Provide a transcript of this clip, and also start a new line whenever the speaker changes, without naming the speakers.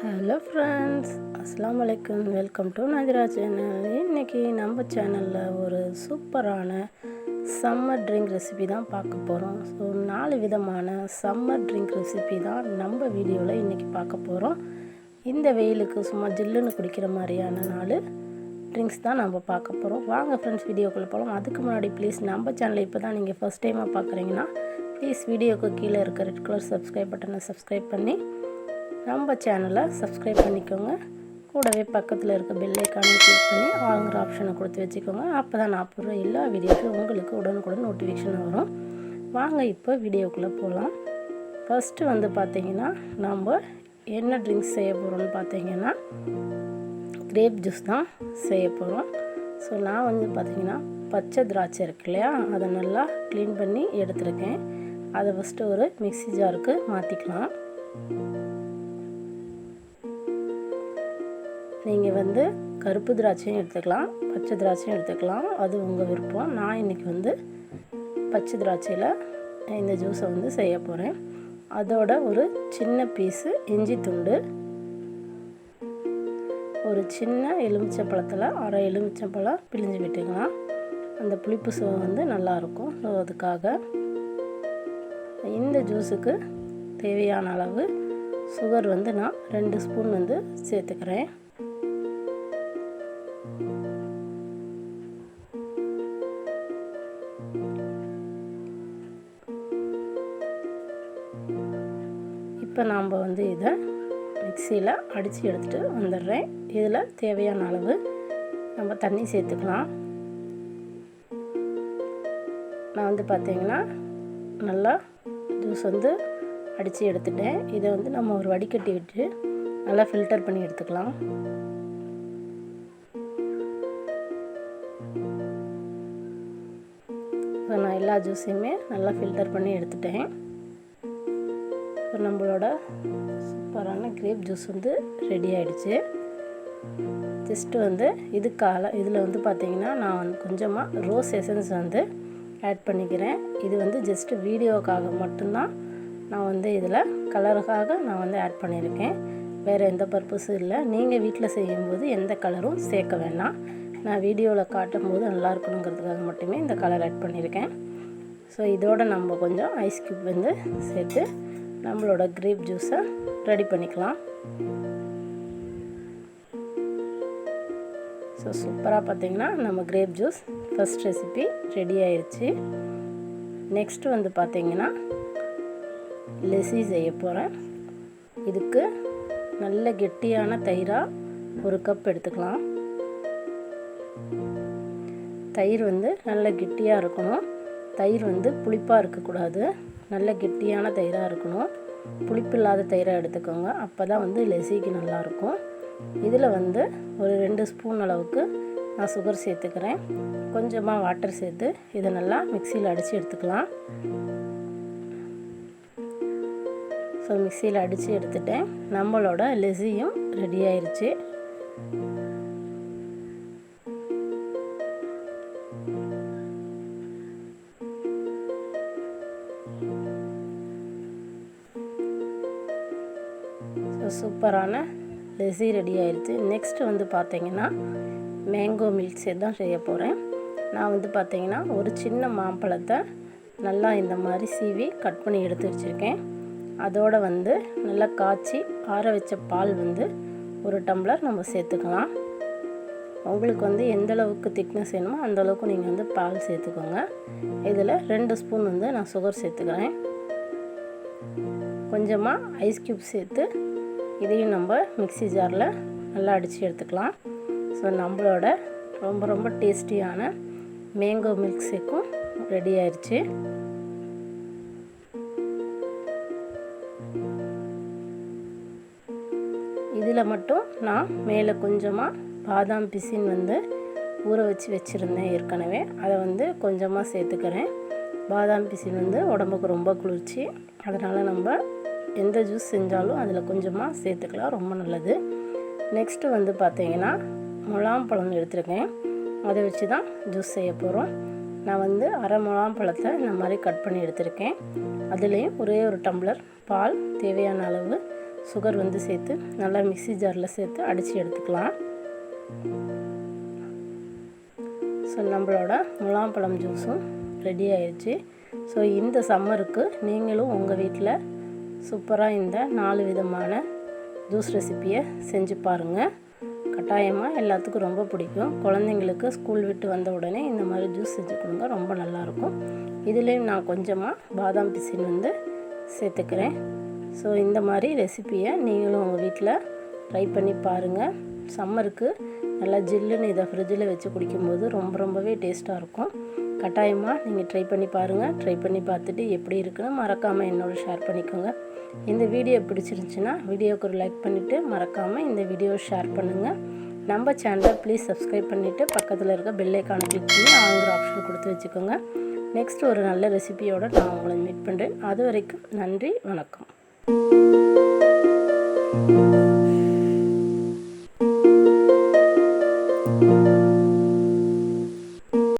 Hello friends அஸ்லாம் வலைக்கம் welcome to Nadira channel இன்றைக்கி நம்ம சேனலில் ஒரு சூப்பரான சம்மர் ட்ரிங்க் ரெசிபி தான் பார்க்க போகிறோம் ஸோ நாலு விதமான சம்மர் ட்ரிங்க் ரெசிபி தான் நம்ம வீடியோவில் இன்றைக்கி பார்க்க போகிறோம் இந்த வெயிலுக்கு சும்மா ஜில்லுன்னு குடிக்கிற மாதிரியான நாலு ட்ரிங்க்ஸ் தான் நம்ம பார்க்க போகிறோம் வாங்க ஃப்ரெண்ட்ஸ் வீடியோக்குள்ளே போகலாம் அதுக்கு முன்னாடி ப்ளீஸ் நம்ம சேனலை இப்போ தான் நீங்கள் ஃபஸ்ட் டைமாக பார்க்குறீங்கன்னா ப்ளீஸ் வீடியோக்கு கீழே இருக்க ரெட் கலர் சப்ஸ்கிரைப் பட்டனை சப்ஸ்கிரைப் பண்ணி நம்ம சேனலை சப்ஸ்கிரைப் பண்ணிக்கோங்க. கூடவே பக்கத்தில் இருக்க பெல் கிளிக் பண்ணி ஆளுங்கிற ஆப்ஷனை கொடுத்து வச்சுக்கோங்க. அப்போ தான் நான் போடுற எல்லா வீடியோஸும் உங்களுக்கு உடனுக்குடன் நோட்டிஃபிகேஷன் வரும். வாங்க இப்போ வீடியோக்குள்ளே போகலாம் ஃபஸ்ட்டு வந்து பார்த்திங்கன்னா நம்ம என்ன ட்ரிங்க்ஸ் செய்ய போகிறோம்னு பார்த்தீங்கன்னா கிரேப் ஜூஸ் தான் செய்ய போகிறோம் ஸோ நான் வந்து பார்த்திங்கன்னா பச்சை திராட்சை இருக்கு இல்லையா? அதை நல்லா க்ளீன் பண்ணி எடுத்துருக்கேன். அதை ஃபஸ்ட்டு ஒரு மிக்சி ஜாருக்கு மாற்றிக்கலாம் நீங்கள் வந்து கருப்பு திராட்சையும் எடுத்துக்கலாம் பச்சை திராட்சையும் எடுத்துக்கலாம். அது உங்கள் விருப்பம். நான் இன்றைக்கி வந்து பச்சை திராட்சையில் இந்த ஜூஸை வந்து செய்ய போகிறேன் அதோட ஒரு சின்ன பீஸு இஞ்சி துண்டு ஒரு சின்ன எலுமிச்சை பழத்தில் அரை எலுமிச்சை பழம் பிழிஞ்சு விட்டுக்கலாம். அந்த புளிப்பு சுவை வந்து நல்லாயிருக்கும் ஸோ அதுக்காக இந்த ஜூஸுக்கு தேவையான அளவு சுகர் வந்து நான் ரெண்டு ஸ்பூன் வந்து சேர்த்துக்கிறேன். இப்போ நாம் வந்து இதை மிக்சியில் அடித்து எடுத்துகிட்டு வந்துடுறேன். இதில் தேவையான அளவு நம்ம தண்ணி சேர்த்துக்கலாம். நான் வந்து பார்த்திங்கன்னா நல்லா ஜூஸ் வந்து அடித்து எடுத்துட்டேன். இதை வந்து நம்ம ஒரு வடிகட்டி விட்டு நல்லா ஃபில்டர் பண்ணி எடுத்துக்கலாம். இப்போ நான் எல்லா ஜூஸையுமே நல்லா ஃபில்டர் பண்ணி எடுத்துட்டேன். இப்போ நம்மளோட சூப்பரான கிரேப் ஜூஸ் வந்து ரெடி ஆகிடுச்சு ஜஸ்ட்டு வந்து இதுக்கால இதில் வந்து பார்த்திங்கன்னா நான் வந்து கொஞ்சமாக ரோஸ் எசன்ஸ் வந்து ஆட் பண்ணிக்கிறேன். இது வந்து ஜஸ்ட்டு வீடியோக்காக மட்டும்தான் நான் வந்து இதில் கலருக்காக நான் வந்து ஆட் பண்ணியிருக்கேன். வேறு எந்த பர்பஸும் இல்லை. நீங்கள் வீட்டில் செய்யும்போது எந்த கலரும் சேர்க்க வேணாம். நான் வீடியோவில் காட்டும் போது நல்லா இருக்கணுங்கிறதுக்காக மட்டுமே இந்த கலர் ஆட் பண்ணியிருக்கேன். ஸோ இதோட நம்ம கொஞ்சம் ஐஸ் க்யூப் வந்து சேர்த்து நம்மளோட கிரேப் ஜூஸை ரெடி பண்ணிக்கலாம். ஸோ சூப்பராக பார்த்தீங்கன்னா நம்ம grape juice first recipe ready ஆயிடுச்சு நெக்ஸ்ட்டு வந்து பார்த்திங்கன்னா லெசி செய்ய போகிறேன் இதுக்கு நல்ல கெட்டியான தயிராக ஒரு கப் எடுத்துக்கலாம். தயிர் வந்து நல்ல கெட்டியாக இருக்கணும். தயிர் வந்து புளிப்பாக இருக்கக்கூடாது. நல்ல கெட்டியான தயிராக இருக்கணும். புளிப்பு இல்லாத தயிராக எடுத்துக்கோங்க. அப்போ தான் வந்து லெசிக்கு நல்லாயிருக்கும். இதில் வந்து ஒரு ரெண்டு ஸ்பூன் அளவுக்கு நான் சுகர் சேர்த்துக்கிறேன். கொஞ்சமாக வாட்டர் சேர்த்து இதை நல்லா மிக்சியில் அடித்து எடுத்துக்கலாம். ஸோ மிக்சியில் அடித்து எடுத்துட்டேன். நம்மளோட லெசியும் ரெடி ஆயிடுச்சு சூப்பரான லெசி ரெடி ஆயிடுச்சு நெக்ஸ்ட்டு வந்து பார்த்தீங்கன்னா மேங்கோ மில்க் ஷேக் தான் செய்ய போகிறேன் நான் வந்து பார்த்தீங்கன்னா ஒரு சின்ன மாம்பழத்தை நல்லா இந்த மாதிரி சீவி கட் பண்ணி எடுத்து வச்சுருக்கேன். அதோடு வந்து நல்லா காய்ச்சி ஆற வச்ச பால் வந்து ஒரு டம்ளர் நம்ம சேர்த்துக்கலாம். உங்களுக்கு வந்து எந்த அளவுக்கு திக்னஸ் வேணுமோ அந்தளவுக்கு நீங்கள் வந்து பால் சேர்த்துக்கோங்க. இதில் ரெண்டு ஸ்பூன் வந்து நான் சுகர் சேர்த்துக்கிறேன். கொஞ்சமாக ஐஸ் க்யூப் சேர்த்து இதையும் நம்ம மிக்சி ஜாரில் நல்லா அடித்து எடுத்துக்கலாம். ஸோ நம்மளோட ரொம்ப ரொம்ப டேஸ்டியான மேங்கோ மில்க் ஷேக்கும் ரெடி ஆயிடுச்சு இதில் மட்டும் நான் மேலே கொஞ்சமாக பாதாம் பிசின் வந்து ஊற வச்சு வச்சுருந்தேன் ஏற்கனவே. அதை வந்து கொஞ்சமாக சேர்த்துக்கிறேன். பாதாம் பிசின் வந்து உடம்புக்கு ரொம்ப குளிர்ச்சி. அதனால் நம்ம எந்த ஜூஸ் செஞ்சாலும் அதில் கொஞ்சமாக சேர்த்துக்கலாம் ரொம்ப நல்லது. நெக்ஸ்ட்டு வந்து பார்த்தீங்கன்னா முலாம்பழம் எடுத்துருக்கேன். அதை வச்சு தான் ஜூஸ் செய்ய போகிறோம் நான் வந்து அரை முலாம்பழத்தை இந்த மாதிரி கட் பண்ணி எடுத்திருக்கேன். அதுலேயும் ஒரே ஒரு டம்ளர் பால் தேவையான அளவு சுகர் வந்து சேர்த்து நல்லா மிக்ஸி ஜாரில் சேர்த்து அடித்து எடுத்துக்கலாம். ஸோ நம்மளோட முலாம்பழம் ஜூஸும் ரெடி ஆயிடுச்சு ஸோ இந்த சம்மருக்கு நீங்களும் உங்கள் வீட்டில் சூப்பராக இந்த நாலு விதமான ஜூஸ் ரெசிப்பியை செஞ்சு பாருங்கள் கட்டாயமாக எல்லாத்துக்கும் ரொம்ப பிடிக்கும். குழந்தைங்களுக்கு ஸ்கூல் விட்டு வந்த உடனே இந்த மாதிரி ஜூஸ் செஞ்சு கொடுங்க ரொம்ப நல்லாயிருக்கும் இதுலேயும் நான் கொஞ்சமாக பாதாம் பிசின் வந்து சேர்த்துக்கிறேன். ஸோ இந்த மாதிரி ரெசிப்பியை நீங்களும் உங்கள் வீட்டில் ட்ரை பண்ணி பாருங்கள் சம்மருக்கு நல்லா ஜில்லுன்னு இதை ஃப்ரிட்ஜில் வச்சு குடிக்கும்போது ரொம்ப ரொம்பவே டேஸ்ட்டாக இருக்கும். கட்டாயமாக நீங்கள் ட்ரை பண்ணி பாருங்கள் ட்ரை பண்ணி பார்த்துட்டு எப்படி இருக்குன்னு மறக்காமல் என்னோட ஷேர் பண்ணிக்கோங்க. இந்த வீடியோ பிடிச்சிருந்துச்சுன்னா வீடியோவுக்கு ஒரு லைக் பண்ணிவிட்டு மறக்காமல் இந்த வீடியோ ஷேர் பண்ணுங்கள் நம்ம சேனலை ப்ளீஸ் சப்ஸ்கிரைப் பண்ணிவிட்டு பக்கத்தில் இருக்க பெல்லைக்கான கிளிக் பண்ணி ஆங்கிற ஆப்ஷன் கொடுத்து வச்சுக்கோங்க. நெக்ஸ்ட் ஒரு நல்ல ரெசிபியோடு நான் உங்களை மீட் பண்ணுறேன் அது வரைக்கும் நன்றி வணக்கம்.